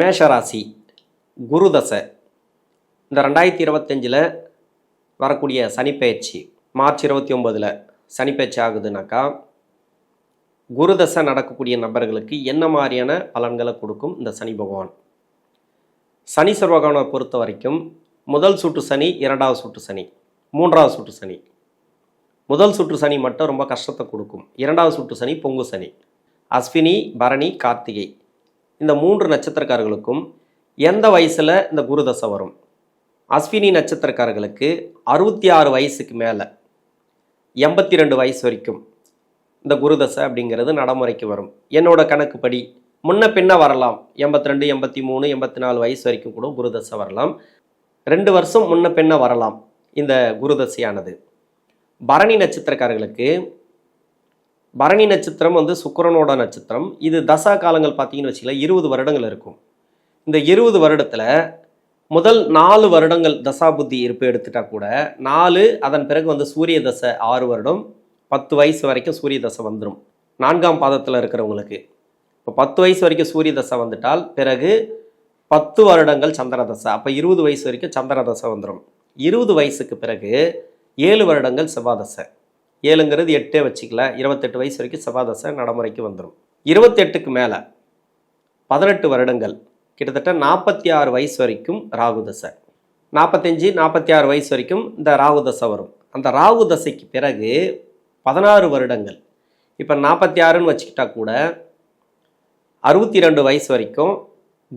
மேஷராசி குருதசை. இந்த ரெண்டாயிரத்தி இருபத்தஞ்சில் வரக்கூடிய சனிப்பெயர்ச்சி மார்ச் இருபத்தி ஒம்பதில் சனிப்பெயர்ச்சி ஆகுதுனாக்கா குருதசை நடக்கக்கூடிய நபர்களுக்கு என்ன மாதிரியான பலன்களை கொடுக்கும் இந்த சனி பகவான்? சனி சர்வகவனை பொறுத்த வரைக்கும் முதல் சுற்று சனி இரண்டாவது சுற்று சனி மூன்றாவது சுற்று சனி. முதல் சுற்று சனி மட்டும் ரொம்ப கஷ்டத்தை கொடுக்கும். இரண்டாவது சுற்று சனி பொங்கு சனி. அஸ்வினி பரணி கார்த்திகை. இந்த மூன்று நட்சத்திரக்காரர்களுக்கும் எந்த வயசில் இந்த குரு தசை வரும்? அஸ்வினி நட்சத்திரக்காரர்களுக்கு அறுபத்தி ஆறு வயசுக்கு மேலே எண்பத்தி ரெண்டு வயசு வரைக்கும் இந்த குரு தசை அப்படிங்கிறது நடைமுறைக்கு வரும். என்னோட கணக்குப்படி முன்ன பின்ன வரலாம். எண்பத்தி ரெண்டு எண்பத்தி மூணு எண்பத்தி நாலு வயசு வரைக்கும் கூட குரு தசை வரலாம். ரெண்டு வருஷம் முன்ன பின்ன வரலாம் இந்த குரு தசையானது. பரணி நட்சத்திரக்காரர்களுக்கு பரணி நட்சத்திரம் வந்து சுக்கிரனோட நட்சத்திரம். இது தசா காலங்கள் பார்த்தீங்கன்னு வச்சுக்கல இருபது வருடங்கள் இருக்கும். இந்த இருபது வருடத்தில் முதல் நாலு வருடங்கள் தசா புத்தி இருப்பு எடுத்துட்டா கூட நாலு அதன் பிறகு வந்து சூரிய தசை ஆறு வருடம் பத்து வயசு வரைக்கும் சூரிய தசை வந்துடும் நான்காம் பாதத்தில் இருக்கிறவங்களுக்கு. இப்போ பத்து வயசு வரைக்கும் சூரிய தசை வந்துட்டால் பிறகு பத்து வருடங்கள் சந்திர தசை அப்போ இருபது வயசு வரைக்கும் சந்திர தசை வந்துடும் இருபது வயசுக்கு பிறகு ஏழு வருடங்கள் செவ்வாதசை ஏழுங்கிறது எட்டே வச்சுக்கல. இருபத்தெட்டு வயசு வரைக்கும் செவ்வாய் நடைமுறைக்கு வந்துடும் இருபத்தெட்டுக்கு மேலே பதினெட்டு வருடங்கள். கிட்டத்தட்ட நாற்பத்தி ஆறு வயசு வரைக்கும் ராகு தசை நாற்பத்தஞ்சு நாற்பத்தி ஆறு வயசு வரைக்கும் இந்த ராகுதசை வரும். அந்த ராகு தசைக்கு பிறகு பதினாறு வருடங்கள். இப்போ நாற்பத்தி ஆறுன்னு வச்சுக்கிட்டா கூட அறுபத்தி ரெண்டு வயசு வரைக்கும்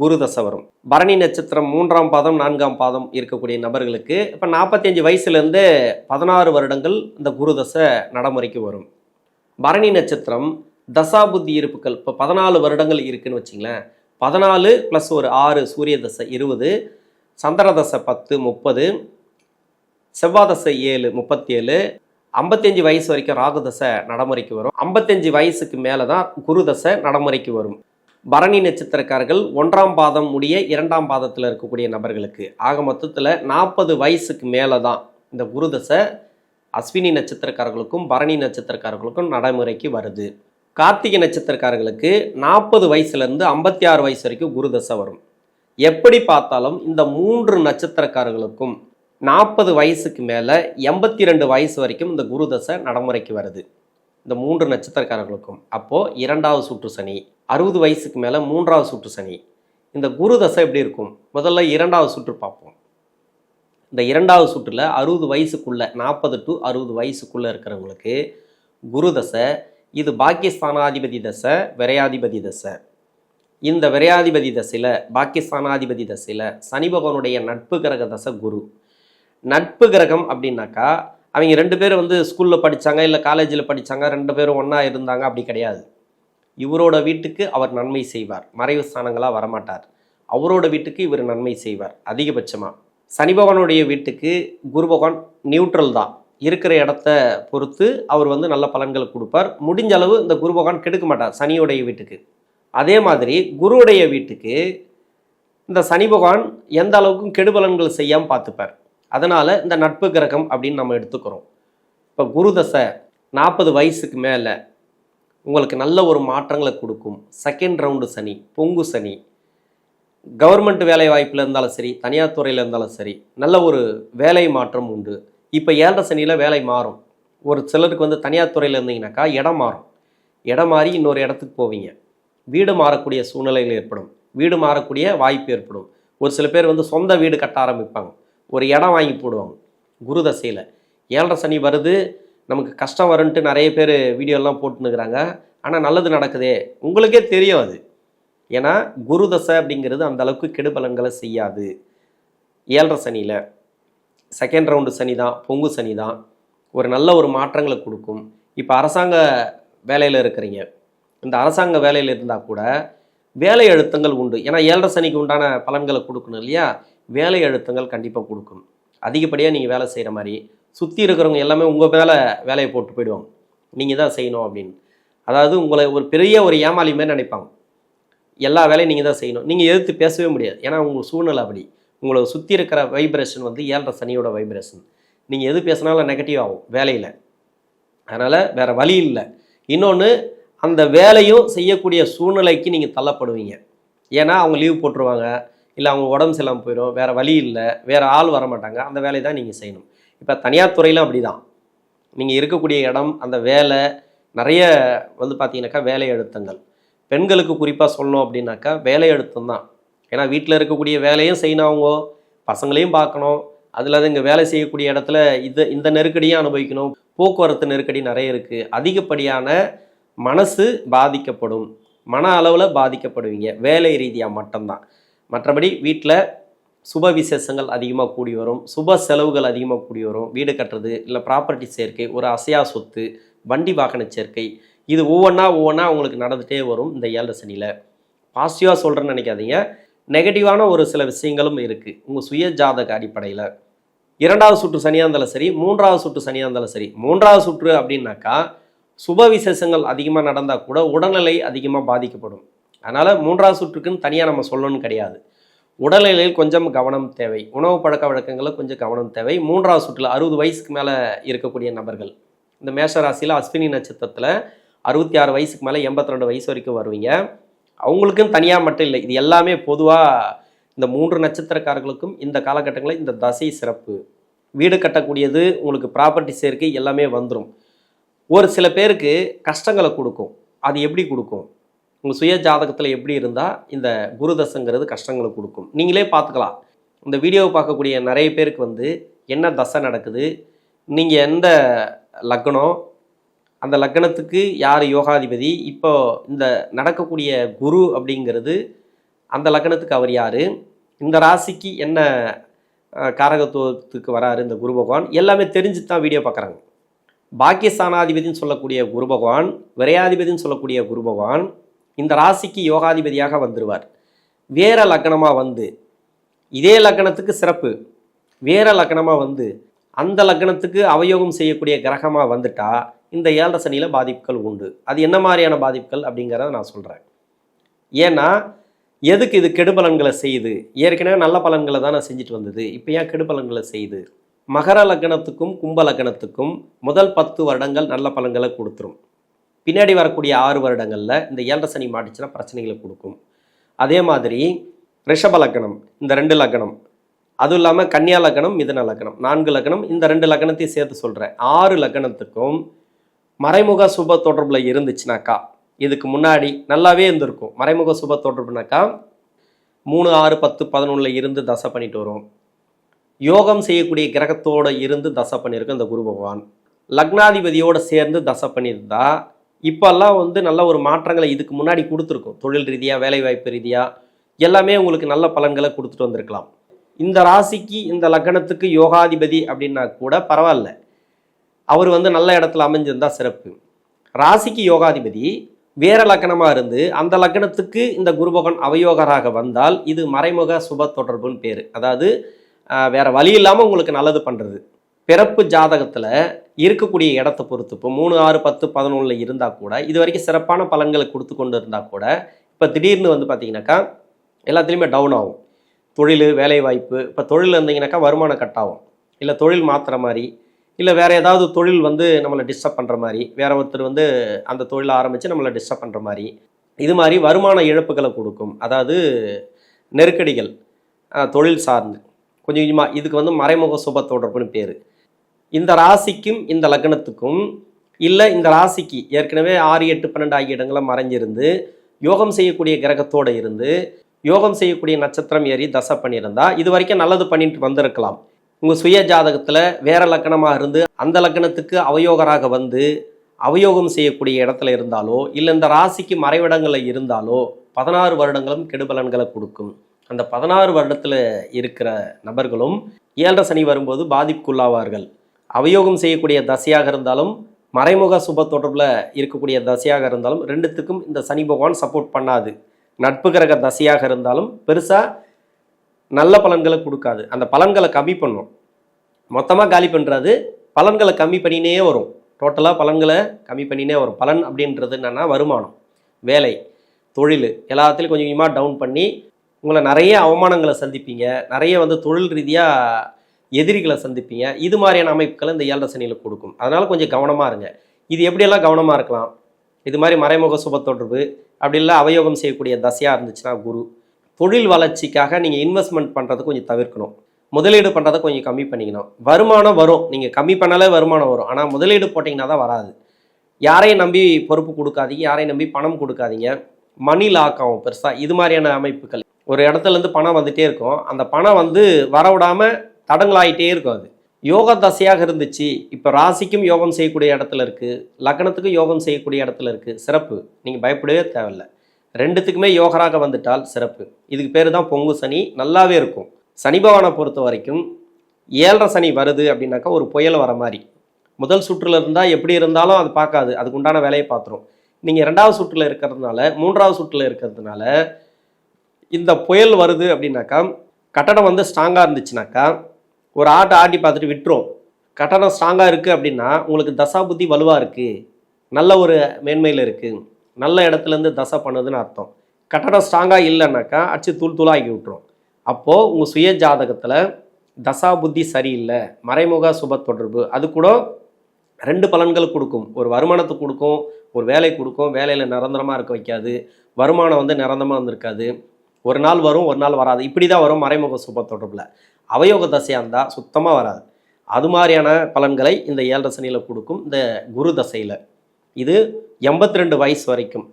குரு தசை வரும். பரணி நட்சத்திரம் மூன்றாம் பாதம் நான்காம் பாதம் இருக்கக்கூடிய நபர்களுக்கு இப்போ நாற்பத்தஞ்சு வயசுலேருந்து பதினாறு வருடங்கள் இந்த குரு தசை நடைமுறைக்கு வரும். பரணி நட்சத்திரம் தசா புத்தி இருப்புகள் இப்போ பதினாலு வருடங்கள் இருக்குன்னு வச்சிங்களேன். பதினாலு ப்ளஸ் ஒரு ஆறு சூரிய தசை இருபது சந்திர தசை பத்து முப்பது செவ்வாதசை ஏழு முப்பத்தேழு ஐம்பத்தஞ்சு வயசு வரைக்கும் ராகு தசை நடைமுறைக்கு வரும். ஐம்பத்தஞ்சு வயசுக்கு மேலே தான் குரு தசை நடைமுறைக்கு வரும். பரணி நட்சத்திரக்காரர்கள் ஒன்றாம் பாதம் முடிய இரண்டாம் பாதத்தில் இருக்கக்கூடிய நபர்களுக்கு ஆக மொத்தத்தில் நாற்பது வயசுக்கு மேலே தான் இந்த குருதசை அஸ்வினி நட்சத்திரக்காரர்களுக்கும் பரணி நட்சத்திரக்காரர்களுக்கும் நடைமுறைக்கு வருது. கார்த்திகை நட்சத்திரக்காரர்களுக்கு நாற்பது வயசுலேருந்து ஐம்பத்தி ஆறு வயசு வரைக்கும் குருதசை வரும். எப்படி பார்த்தாலும் இந்த மூன்று நட்சத்திரக்காரர்களுக்கும் நாற்பது வயசுக்கு மேலே எண்பத்தி ரெண்டு வயசு வரைக்கும் இந்த குருதசை நடைமுறைக்கு வருது. இந்த மூன்று நட்சத்திரக்காரர்களுக்கும். அப்போது இரண்டாவது சுற்று சனி அறுபது வயசுக்கு மேலே மூன்றாவது சுற்று சனி. இந்த குரு தசை எப்படி இருக்கும்? முதல்ல இரண்டாவது சுற்று பார்ப்போம். இந்த இரண்டாவது சுற்றில் அறுபது வயசுக்குள்ளே நாற்பது டு அறுபது வயசுக்குள்ளே இருக்கிறவங்களுக்கு குரு தசை இது பாக்கியஸ்தானாதிபதி தசை விரையாதிபதி தசை. இந்த விரையாதிபதி தசையில் பாக்கியஸ்தானாதிபதி தசையில் சனி பகவானுடைய நட்பு கிரக தசை குரு. நட்பு கிரகம் அப்படின்னாக்கா அவங்க ரெண்டு பேரும் வந்து ஸ்கூலில் படித்தாங்க இல்லை காலேஜில் படித்தாங்க ரெண்டு பேரும் ஒன்றா இருந்தாங்க அப்படி கிடையாது. இவரோட வீட்டுக்கு அவர் நன்மை செய்வார். மறைவு ஸ்தானங்களாக வரமாட்டார். அவரோட வீட்டுக்கு இவர் நன்மை செய்வார் அதிகபட்சமாக சனி பகவானுடைய வீட்டுக்கு குரு பகவான் நியூட்ரல் தான். இருக்கிற இடத்த பொறுத்து அவர் வந்து நல்ல பலன்களை கொடுப்பார். முடிஞ்ச அளவு இந்த குரு பகவான் கெடுக்க மாட்டார் சனியுடைய வீட்டுக்கு. அதே மாதிரி குருவுடைய வீட்டுக்கு இந்த சனி பகவான் எந்த அளவுக்கும் கெடுபலன்கள் செய்யாமல் பார்த்துப்பார். அதனால் இந்த நட்பு கிரகம் அப்படின்னு நம்ம எடுத்துக்கிறோம். இப்போ குரு தசை நாற்பது வயசுக்கு மேலே உங்களுக்கு நல்ல ஒரு மாற்றங்களை கொடுக்கும். செகண்ட் ரவுண்டு சனி பொங்கு சனி. கவர்மெண்ட் வேலை வாய்ப்பில் இருந்தாலும் சரி தனியார் துறையில் இருந்தாலும் சரி நல்ல ஒரு வேலை மாற்றம் உண்டு. இப்போ ஏழரை சனியில் வேலை மாறும். ஒரு சிலருக்கு வந்து தனியார் துறையில் இருந்தீங்கன்னாக்கா இடம் மாறும். இடம் மாறி இன்னொரு இடத்துக்கு போவீங்க. வீடு மாறக்கூடிய சூழ்நிலைகள் ஏற்படும். வீடு மாறக்கூடிய வாய்ப்பு ஏற்படும். ஒரு சில பேர் வந்து சொந்த வீடு கட்ட ஆரம்பிப்பாங்க. ஒரு இடம் வாங்கி போடுவாங்க. குரு தசையில். ஏழரை சனி வருது நமக்கு கஷ்டம் வரும்ன்ட்டு நிறைய பேர் வீடியோலாம் போட்டுனுக்குறாங்க ஆனால் நல்லது நடக்குதே. உங்களுக்கே தெரியும் அது. ஏன்னா குரு தசை அப்படிங்கிறது அந்த அளவுக்கு கெடுபலன்களை செய்யாது. ஏழரை சனியில். செகண்ட் ரவுண்டு சனி தான் பொங்கு சனி தான் ஒரு நல்ல ஒரு மாற்றங்களை கொடுக்கும். இப்போ அரசாங்க வேலையில் இருக்கிறீங்க. இந்த அரசாங்க வேலையில் இருந்தால் கூட வேலை அழுத்தங்கள் உண்டு. ஏன்னா ஏழரை சனிக்கு உண்டான பலன்களை கொடுக்கணும் இல்லையா? வேலை அழுத்தங்கள் கண்டிப்பாக கொடுக்கும். அதிகப்படியாக நீங்கள் வேலை செய்கிற மாதிரி சுற்றி இருக்கிறவங்க எல்லாமே உங்கள் மேலே வேலையை போட்டு போயிடுவாங்க. நீங்கள் தான் செய்யணும் அப்படின்னு. அதாவது உங்களை ஒரு பெரிய ஒரு ஏமாளி மாதிரி நினைப்பாங்க. எல்லா வேலையும் நீங்கள் தான் செய்யணும். நீங்கள் எதிர்த்து பேசவே முடியாது. ஏன்னா உங்கள் சூழ்நிலை அப்படி. உங்களை சுற்றி இருக்கிற வைப்ரேஷன் வந்து ஏழரை சனியோட வைப்ரேஷன் நீங்கள் எது பேசினாலும் நெகட்டிவ் ஆகும் வேலையில். அதனால் வேறு வழி இல்லை. இன்னொன்று அந்த வேலையும் செய்யக்கூடிய சூழ்நிலைக்கு நீங்கள் தள்ளப்படுவீங்க. ஏன்னா அவங்க லீவ் போட்டுருவாங்க. இல்லை அவங்க உடம்பு சரியில்லாமல் போயிடும் வேறு வழி இல்லை வேறு ஆள் வர மாட்டாங்க அந்த வேலையை தான் நீங்கள் செய்யணும். இப்போ தனியார் துறையிலும் அப்படி தான் நீங்கள் இருக்கக்கூடிய இடம் அந்த வேலை நிறைய வந்து பார்த்தீங்கன்னாக்கா வேலை அழுத்தங்கள். பெண்களுக்கு குறிப்பாக சொல்லணும் அப்படின்னாக்கா வேலை அழுத்தம் தான். ஏன்னா வீட்டில் இருக்கக்கூடிய வேலையும் செய்யணும் அவங்க பசங்களையும் பார்க்கணும். அதில் அது இங்கே வேலை செய்யக்கூடிய இடத்துல இது இந்த நெருக்கடியும் அனுபவிக்கணும். போக்குவரத்து நெருக்கடி நிறைய இருக்குது அதிகப்படியான மனசு பாதிக்கப்படும். மன அளவில் பாதிக்கப்படுவீங்க. வேலை ரீதியாக மட்டும்தான். மற்றபடி வீட்டில் சுப விசேஷங்கள் அதிகமாக கூடி வரும். சுப செலவுகள் அதிகமாக கூடி வரும். வீடு கட்டுறது இல்லை ப்ராப்பர்ட்டி சேர்க்கை ஒரு அசையா சொத்து வண்டி வாகன சேர்க்கை இது ஒவ்வொன்றா ஒவ்வொன்றா உங்களுக்கு நடந்துகிட்டே வரும் இந்த ஏழரை சனியில். பாசிட்டிவாக சொல்கிறேன்னு நினைக்காதீங்க. நெகட்டிவான ஒரு சில விஷயங்களும் இருக்குது உங்கள் சுய ஜாதக அடிப்படையில். இரண்டாவது சுற்று சனியாக இருந்தாலும் சரி மூன்றாவது சுற்று சனியாக இருந்தாலும் சரி மூன்றாவது சுற்று அப்படின்னாக்கா சுப விசேஷங்கள் அதிகமாக நடந்தால் கூட உடல்நிலை அதிகமாக பாதிக்கப்படும். அதனால் மூன்றாவது சுற்றுக்குன்னு தனியாக நம்ம சொல்லணும்னு கிடையாது. உடல்நிலையில் கொஞ்சம் கவனம் தேவை. உணவு பழக்க வழக்கங்களில் கொஞ்சம் கவனம் தேவை. மூன்றாவது சுற்றில் அறுபது வயசுக்கு மேலே இருக்கக்கூடிய நபர்கள். இந்த மேஷ ராசியில் அஸ்வினி நட்சத்திரத்தில் அறுபத்தி ஆறு வயசுக்கு மேலே எண்பத்தி ரெண்டு வயசு வரைக்கும் வருவீங்க. அவங்களுக்கும் தனியாக மட்டும் இல்லை. இது எல்லாமே பொதுவாக இந்த மூன்று நட்சத்திரக்காரர்களுக்கும் இந்த காலகட்டங்களில் இந்த தசை சிறப்பு. வீடு கட்டக்கூடியது உங்களுக்கு ப்ராப்பர்ட்டி சேர்க்கை எல்லாமே வந்துடும் ஒரு சில பேருக்கு கஷ்டங்களை கொடுக்கும். அது எப்படி கொடுக்கும்? உங்கள் சுய ஜாதகத்தில் எப்படி இருந்தால் இந்த குரு தசைங்கிறது கஷ்டங்களை கொடுக்கும். நீங்களே பார்த்துக்கலாம். இந்த வீடியோவை பார்க்கக்கூடிய நிறைய பேருக்கு வந்து என்ன தசை நடக்குது நீங்கள் எந்த லக்னம் அந்த லக்னத்துக்கு யார் யோகாதிபதி இப்போ இந்த நடக்கக்கூடிய குரு அப்படிங்கிறது அந்த லக்னத்துக்கு அவர் யார் இந்த ராசிக்கு என்ன காரகத்துவத்துக்கு வராரு இந்த குரு பகவான் எல்லாமே தெரிஞ்சு தான் வீடியோ பார்க்குறாங்க. பாக்கியஸ்தானாதிபதினு சொல்லக்கூடிய குரு பகவான் விரையாதிபதினு சொல்லக்கூடிய குரு பகவான் இந்த ராசிக்கு யோகாதிபதியாக வந்துடுவார் வேற லக்னமாக வந்து இதே லக்னத்துக்கு சிறப்பு. வேற லக்னமாக வந்து அந்த லக்னத்துக்கு அவயோகம் செய்யக்கூடிய கிரகமாக வந்துட்டா இந்த ஏழரை சனியில் பாதிப்புகள் உண்டு. அது என்ன மாதிரியான பாதிப்புகள் அப்படிங்கிறத நான் சொல்கிறேன் ஏன்னா எதுக்கு இது கெடுபலன்களை செய்யுது? ஏற்கனவே நல்ல பலன்களை தான் நான் செஞ்சுட்டு வந்தது. இப்போ ஏன் கெடுபலன்களை செய்யுது? மகர லக்னத்துக்கும் கும்ப லக்னத்துக்கும் முதல் பத்து வருடங்கள் நல்ல பலன்களை கொடுத்துரும். பின்னாடி வரக்கூடிய ஆறு வருடங்களில் இந்த ஏழரை சனி மாட்டுச்சுன்னா பிரச்சனைகளை கொடுக்கும். அதே மாதிரி ரிஷப லக்னம் இந்த ரெண்டு லக்னம். அதுவும் இல்லாமல் கன்னியா லக்னம் மிதன லக்னம். நான்கு லக்னம் இந்த ரெண்டு லக்னத்தையும் சேர்த்து சொல்கிறேன் ஆறு லக்னத்துக்கும் மறைமுக சுப தொடர்பில் இருந்துச்சுனாக்கா இதுக்கு முன்னாடி நல்லாவே இருந்திருக்கும். மறைமுக சுப தொடர்புனாக்கா மூணு ஆறு பத்து பதினொன்றில் இருந்து தசை பண்ணிட்டு வரும். யோகம் செய்யக்கூடிய கிரகத்தோடு இருந்து தசை பண்ணியிருக்கும் இந்த குரு பகவான். லக்னாதிபதியோடு சேர்ந்து தசை பண்ணியிருந்தா இப்போல்லாம் வந்து நல்ல ஒரு மாற்றங்களை இதுக்கு முன்னாடி கொடுத்துருக்கும். தொழில் ரீதியாக வேலைவாய்ப்பு ரீதியாக எல்லாமே உங்களுக்கு நல்ல பலன்களை கொடுத்துட்டு வந்திருக்கலாம். இந்த ராசிக்கு இந்த லக்னத்துக்கு யோகாதிபதி அப்படின்னா கூட பரவாயில்ல. அவர் வந்து நல்ல இடத்துல அமைஞ்சிருந்தா சிறப்பு. ராசிக்கு யோகாதிபதி வேற லக்கணமாக இருந்து அந்த லக்கணத்துக்கு இந்த குருபகன் அவயோகராக வந்தால் இது மறைமுக சுப தொடர்புன்னு பேர். அதாவது வேற வழி இல்லாமல் உங்களுக்கு நல்லது பண்ணுறது பிறப்பு ஜாதகத்தில் இருக்கக்கூடிய இடத்த பொறுத்து இப்போ மூணு ஆறு பத்து பதினொன்றில் இருந்தால் கூட இது வரைக்கும் சிறப்பான பலன்களை கொடுத்து கொண்டு இருந்தால் கூட இப்போ திடீர்னு வந்து பார்த்தீங்கன்னாக்கா எல்லாத்துலேயுமே டவுன் ஆகும். தொழில் வேலைவாய்ப்பு இப்போ தொழில் இருந்தீங்கன்னாக்கா வருமானம் கட் ஆகும். இல்லை தொழில் மாற்றுற மாதிரி இல்லை வேறு ஏதாவது தொழில் வந்து நம்மளை டிஸ்டர்ப் பண்ணுற மாதிரி வேற ஒருத்தர் வந்து அந்த தொழிலை ஆரம்பித்து நம்மளை டிஸ்டர்ப் பண்ணுற மாதிரி இது மாதிரி வருமான இழப்புகளை கொடுக்கும். அதாவது நெருக்கடிகள் தொழில் சார்ந்து. கொஞ்சம் கொஞ்சமாக இதுக்கு வந்து மறைமுக சுப தொடர்புன்னு பேர். இந்த ராசிக்கும் இந்த லக்னத்துக்கும் இல்லை இந்த ராசிக்கு ஏற்கனவே ஆறு எட்டு பன்னெண்டு ஆகிய இடங்களை மறைஞ்சிருந்து யோகம் செய்யக்கூடிய கிரகத்தோடு இருந்து யோகம் செய்யக்கூடிய நட்சத்திரம் ஏறி தசை பண்ணியிருந்தா இது வரைக்கும் நல்லது பண்ணிட்டு வந்திருக்கலாம். உங்கள் சுய ஜாதகத்தில் வேற லக்கணமாக இருந்து அந்த லக்கணத்துக்கு அவயோகராக வந்து அவயோகம் செய்யக்கூடிய இடத்துல இருந்தாலோ இல்லை இந்த ராசிக்கு மறைவிடங்களில் இருந்தாலோ பதினாறு வருடங்களும் கெடுபலன்களை கொடுக்கும். அந்த பதினாறு வருடத்தில் இருக்கிற நபர்களும் ஏழரை சனி வரும்போது பாதிப்புக்குள்ளாவார்கள். அவயோகம் செய்யக்கூடிய தசையாக இருந்தாலும் மறைமுக சுப தொடர்பில் இருக்கக்கூடிய தசையாக இருந்தாலும் ரெண்டுத்துக்கும் இந்த சனி பகவான் சப்போர்ட் பண்ணாது. நட்பு கிரக தசையாக இருந்தாலும் பெருசாக நல்ல பலன்களை கொடுக்காது. அந்த பலன்களை கம்மி பண்ணும். மொத்தமாக காலி பண்ணுறது பலன்களை கம்மி பண்ணினே வரும். டோட்டலாக பலன்களை கம்மி பண்ணினே வரும். பலன் அப்படின்றது என்னென்னா வருமானம் வேலை தொழில் எல்லாத்துலேயும் கொஞ்சம் கொஞ்சமாக டவுன் பண்ணி உங்களை நிறைய அவமானங்களை சந்திப்பீங்க. நிறைய வந்து தொழில் ரீதியாக எதிரிகளை சந்திப்பீங்க. இது மாதிரியான அமைப்புகளை இந்த ஏழரை சனியில் கொடுக்கும். அதனால் கொஞ்சம் கவனமாக இருங்க. இது எப்படியெல்லாம் கவனமாக இருக்கலாம்? இது மாதிரி மறைமுக சுப தொடர்பு அப்படி இல்லை அவயோகம் செய்யக்கூடிய தசையாக இருந்துச்சுன்னா குரு. தொழில் வளர்ச்சிக்காக நீங்கள் இன்வெஸ்ட்மெண்ட் பண்ணுறது கொஞ்சம் தவிர்க்கணும். முதலீடு பண்ணுறதை கொஞ்சம் கம்மி பண்ணிக்கணும். வருமானம் வரும். நீங்கள் கம்மி பண்ணாலே வருமானம் வரும். ஆனால் முதலீடு போட்டிங்கன்னா தான் வராது. யாரையும் நம்பி பொறுப்பு கொடுக்காதீங்க. யாரையும் நம்பி பணம் கொடுக்காதீங்க. மணி லாக் ஆகும் பெருசாக இது மாதிரியான அமைப்புகள். ஒரு இடத்துலேருந்து பணம் வந்துகிட்டே இருக்கும். அந்த பணம் வந்து வரவிடாமல் தடங்களாயிட்டே இருக்கும் அது. யோக தசையாக இருந்துச்சு. இப்போ ராசிக்கும் யோகம் செய்யக்கூடிய இடத்துல இருக்குது லக்னத்துக்கும் யோகம் செய்யக்கூடிய இடத்துல இருக்குது சிறப்பு. நீங்கள் பயப்படவே தேவையில்லை. ரெண்டுத்துக்குமே யோகராக வந்துட்டால் சிறப்பு. இதுக்கு பேர் தான் பொங்கு சனி. நல்லாவே இருக்கும். சனி பகவானை பொறுத்த வரைக்கும் ஏழரை சனி வருது அப்படின்னாக்கா ஒரு புயல் வர மாதிரி. முதல் சுற்றில் இருந்தால் எப்படி இருந்தாலும் அது பார்க்காது. அதுக்கு உண்டான வேலையை பார்த்துரும். நீங்கள் ரெண்டாவது சுற்றில் இருக்கிறதுனால மூன்றாவது சுற்றில் இருக்கிறதுனால இந்த புயல் வருது அப்படின்னாக்கா கட்டடம் வந்து ஸ்ட்ராங்காக இருந்துச்சுனாக்கா ஒரு ஆட்டை ஆட்டி பார்த்துட்டு விட்டுரும். கட்டணம் ஸ்ட்ராங்காக இருக்குது அப்படின்னா உங்களுக்கு தசா புத்தி வலுவாக இருக்குது நல்ல ஒரு மேன்மையில் இருக்குது நல்ல இடத்துலேருந்து தசை பண்ணுதுன்னு அர்த்தம். கட்டடம் ஸ்ட்ராங்காக இல்லைன்னாக்கா அடிச்சு தூள் தூளாக்கி விட்டுரும். அப்போது உங்கள் சுய ஜாதகத்தில் தசா புத்தி சரியில்லை மறைமுக சுப தொடர்பு அது கூட ரெண்டு பலன்கள் கொடுக்கும். ஒரு வருமானத்தை கொடுக்கும் ஒரு வேலை கொடுக்கும். வேலையில் நிரந்தரமாக இருக்க வைக்காது. வருமானம் வந்து நிரந்தரமாக வந்திருக்காது. ஒரு நாள் வரும் ஒரு நாள் வராது. இப்படி தான் வரும் மறைமுக சுப தொடர்பில். அவயோக தசையாக இருந்தால் சுத்தமாக வராது. அது மாதிரியான பலன்களை இந்த ஏழரை சனியில் கொடுக்கும் இந்த குரு தசையில். இது எண்பத்தி ரெண்டு வயசு வரைக்கும்.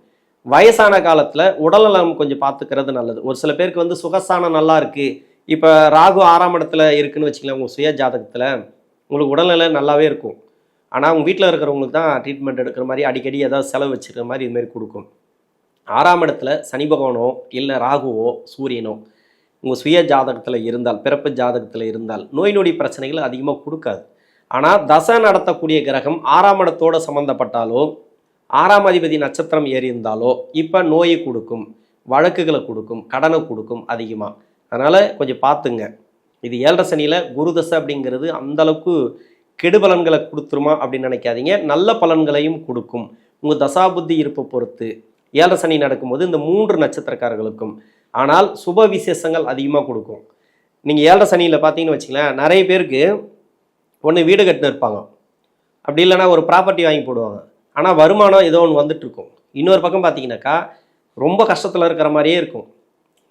வயசான காலத்தில் உடல்நலம் கொஞ்சம் பார்த்துக்கிறது நல்லது. ஒரு சில பேருக்கு வந்து சுகசானம் நல்லா இருக்குது இப்போ ராகு ஆறாம் இடத்துல இருக்குன்னு வச்சுக்கலாம் உங்கள் சுய ஜாதகத்தில் உங்களுக்கு உடல்நிலை நல்லாவே இருக்கும். ஆனால் அவங்க வீட்டில் இருக்கிறவங்களுக்கு தான் ட்ரீட்மெண்ட் எடுக்கிற மாதிரி அடிக்கடி ஏதாவது செலவு வச்சுருக்க மாதிரி இதுமாரி கொடுக்கும். ஆறாம் இடத்துல சனி பகவானோ இல்லை ராகுவோ சூரியனோ உங்கள் சுய ஜாதகத்தில் இருந்தால் பிறப்பு ஜாதகத்தில் இருந்தால் நோய் நொடி பிரச்சனைகள் அதிகமாக கொடுக்காது. ஆனால் தசை நடத்தக்கூடிய கிரகம் ஆறாம் இடத்தோடு சம்மந்தப்பட்டாலோ ஆறாம் அதிபதி நட்சத்திரம் ஏறி இருந்தாலோ இப்போ நோயை கொடுக்கும் வழக்குகளை கொடுக்கும் கடனை கொடுக்கும் அதிகமாக அதனால் கொஞ்சம் பார்த்துங்க. இது ஏழரை சனியில் குரு தசை அப்படிங்கிறது அந்தளவுக்கு கெடுபலன்களை கொடுத்துருமா அப்படின்னு நினைக்காதீங்க. நல்ல பலன்களையும் கொடுக்கும். உங்கள் தசாபுத்தி இருப்பை பொறுத்து ஏழரை சனி நடக்கும்போது இந்த மூன்று நட்சத்திரக்காரர்களுக்கும் ஆனால் சுப விசேஷங்கள் அதிகமாக கொடுக்கும். நீங்கள் ஏழரை சனியில் பார்த்தீங்கன்னு வச்சுங்களேன் நிறைய பேருக்கு ஒன்று வீடு கட்டின்னு இருப்பாங்க. அப்படி இல்லைன்னா ஒரு ப்ராப்பர்ட்டி வாங்கி போடுவாங்க. ஆனால் வருமானம் ஏதோ ஒன்று வந்துட்டுருக்கும் இன்னொரு பக்கம் பார்த்தீங்கன்னாக்கா ரொம்ப கஷ்டத்தில் இருக்கிற மாதிரியே இருக்கும்.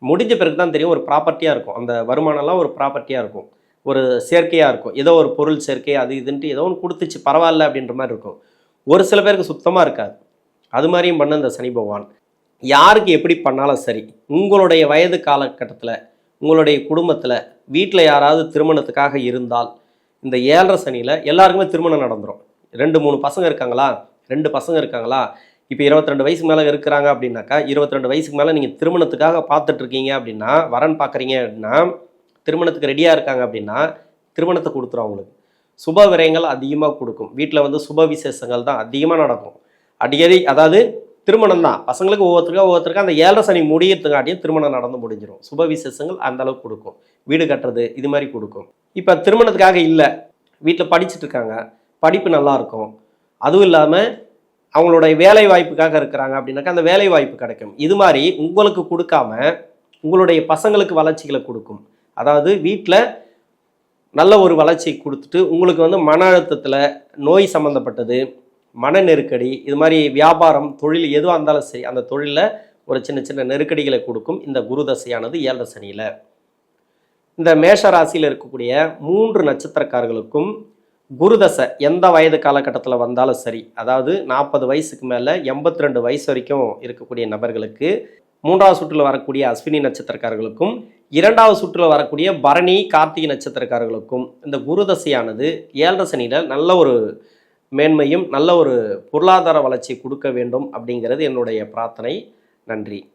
முடிஞ்ச பிறகு தான் தெரியும் ஒரு ப்ராப்பர்ட்டியாக இருக்கும். அந்த வருமானம்லாம் ஒரு ப்ராப்பர்ட்டியாக இருக்கும். ஒரு சேர்க்கையாக இருக்கும். ஏதோ ஒரு பொருள் சேர்க்கை அது இதுன்ட்டு ஏதோ ஒன்று கொடுத்துச்சு பரவாயில்ல அப்படின்ற மாதிரி இருக்கும். ஒரு சில பேருக்கு சுத்தமாக இருக்காது. அது மாதிரியும் பண்ண இந்த சனி பகவான். யாருக்கு எப்படி பண்ணாலும் சரி உங்களுடைய வயது காலகட்டத்தில் உங்களுடைய குடும்பத்தில் வீட்டில் யாராவது திருமணத்துக்காக இருந்தால் இந்த ஏழரை சனியில் எல்லாருக்குமே திருமணம் நடந்துடும் ரெண்டு மூணு பசங்க இருக்காங்களா? ரெண்டு பசங்க இருக்காங்களா? இப்போ 22 வயசுக்கு மேலே இருக்கிறாங்க அப்படின்னாக்கா 22 வயசுக்கு மேலே நீங்கள் திருமணத்துக்காக பார்த்துட்ருக்கீங்க அப்படின்னா வரன் பார்க்குறீங்க அப்படின்னா திருமணத்துக்கு ரெடியாக இருக்காங்க அப்படின்னா திருமணத்தை கொடுத்துரும் அவங்களுக்கு. சுப விரயங்கள் அதிகமாக கொடுக்கும். வீட்டில் வந்து சுப விசேஷங்கள் தான் அதிகமாக நடக்கும். அடிக்கடி அதாவது திருமணம் தான் பசங்களுக்கு ஒவ்வொருத்தருக்கா ஒவ்வொருத்தருக்கா அந்த ஏழரை சனி முடியறதுக்காட்டியும் திருமணம் நடந்து முடிஞ்சிடும் சுப விசேஷங்கள் அந்த அளவுக்கு கொடுக்கும். வீடு கட்டுறது இது மாதிரி கொடுக்கும். இப்போ திருமணத்துக்காக இல்லை. வீட்டில் படிச்சுட்டு இருக்காங்க. படிப்பு நல்லா இருக்கும். அதுவும் இல்லாமல் அவங்களுடைய வேலை வாய்ப்புக்காக இருக்கிறாங்க அப்படின்னாக்கா அந்த வேலை வாய்ப்பு கிடைக்கும். இது மாதிரி உங்களுக்கு கொடுக்காம உங்களுடைய பசங்களுக்கு வளர்ச்சிகளை கொடுக்கும். அதாவது வீட்டில் நல்ல ஒரு வளர்ச்சி கொடுத்துட்டு உங்களுக்கு வந்து மன அழுத்தத்தில் நோய் சம்மந்தப்பட்டது மன நெருக்கடி இது மாதிரி வியாபாரம் தொழில் எதுவாக இருந்தாலும் சரி அந்த தொழிலில் ஒரு சின்ன சின்ன நெருக்கடிகளை கொடுக்கும் இந்த குரு தசையானது ஏழரை சனியில். இந்த மேஷ ராசியில் இருக்கக்கூடிய மூன்று நட்சத்திரக்காரர்களுக்கும் குருதசை எந்த வயது காலகட்டத்தில் வந்தாலும் சரி அதாவது நாற்பது வயசுக்கு மேலே எண்பத்தி ரெண்டு வயசு வரைக்கும் இருக்கக்கூடிய நபர்களுக்கு மூன்றாவது சுற்றில் வரக்கூடிய அஸ்வினி நட்சத்திரக்காரர்களுக்கும் இரண்டாவது சுற்றில் வரக்கூடிய பரணி கார்த்திகை நட்சத்திரக்காரர்களுக்கும் இந்த குருதசையானது ஏழரை சனியில் நல்ல ஒரு மேன்மையும் நல்ல ஒரு பொருளாதார வளர்ச்சி கொடுக்க வேண்டும் அப்படிங்கிறது என்னுடைய பிரார்த்தனை. நன்றி.